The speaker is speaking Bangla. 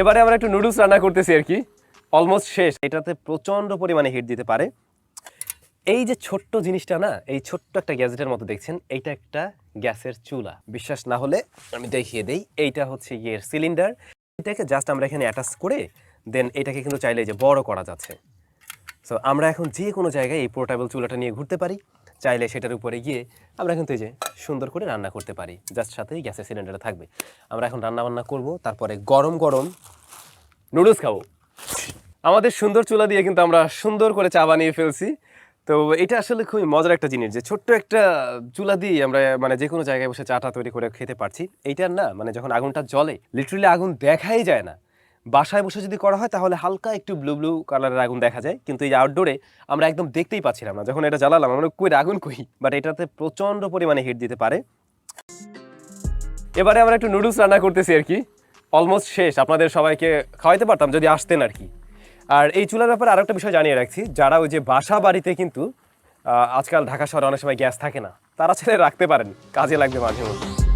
এবারে আমরা একটু নুডলস রান্না করতেছি আর কি। অলমোস্ট শেষ। এটাতে প্রচণ্ড পরিমাণে হিট দিতে পারে। এই যে ছোট্ট জিনিসটা না, এই ছোট্ট একটা গ্যাজেটের মতো দেখছেন, এইটা একটা গ্যাসের চুলা। বিশ্বাস না হলে আমি দেখিয়ে দেই। এইটা হচ্ছে গিয়ে সিলিন্ডার এটাকে জাস্ট আমরা এখানে অ্যাটাচ করে দেন এটাকে কিন্তু চাইলে যে বড় করা যাচ্ছে। সো আমরা এখন যে কোনো জায়গায় এই পোর্টেবল চুলাটা নিয়ে ঘুরতে পারি। চাইলে সেটার উপরে গিয়ে আমরা কিন্তু এই যে সুন্দর করে রান্না করতে পারি। জাস্ট সাথেই গ্যাসের সিলিন্ডারটা থাকবে। আমরা এখন রান্না বান্না করব, তারপরে গরম গরম নুডলস খাব। আমাদের সুন্দর চুলা দিয়ে কিন্তু আমরা সুন্দর করে চা বানিয়ে ফেলছি। তো এটা আসলে খুবই মজার একটা জিনিস যে ছোট্ট একটা চুলা দিয়ে আমরা মানে যে কোনো জায়গায় বসে চাটা তৈরি করে খেতে পারছি। এইটার না মানে যখন আগুনটা জ্বলে লিটারালি আগুন দেখাই যায় না। বাসায় বসে যদি করা হয়, তাহলে হালকা একটু ব্লু ব্লু কালারের আগুন দেখা যায়। কিন্তু এই আউটডোরে আমরা একদম দেখতেই পাচ্ছিলাম না। যখন এটা জ্বালালাম, আমরা কই আগুন কই? বাট এটাতে প্রচণ্ড পরিমাণে হিট দিতে পারে। এবারে আমরা একটু নুডলস রান্না করতেছি আর কি। অলমোস্ট শেষ। আপনাদের সবাইকে খাওয়াইতে পারতাম যদি আসতেন আর কি। আর এই চুলার ব্যাপারে আরও আরেকটা বিষয় জানিয়ে রাখছি। যারা ওই যে বাসা বাড়িতে কিন্তু আজকাল ঢাকা শহরে অনেক সময় গ্যাস থাকে না, তারা ছেলে রাখতে পারেন। কাজে লাগবে মাঝে মধ্যে।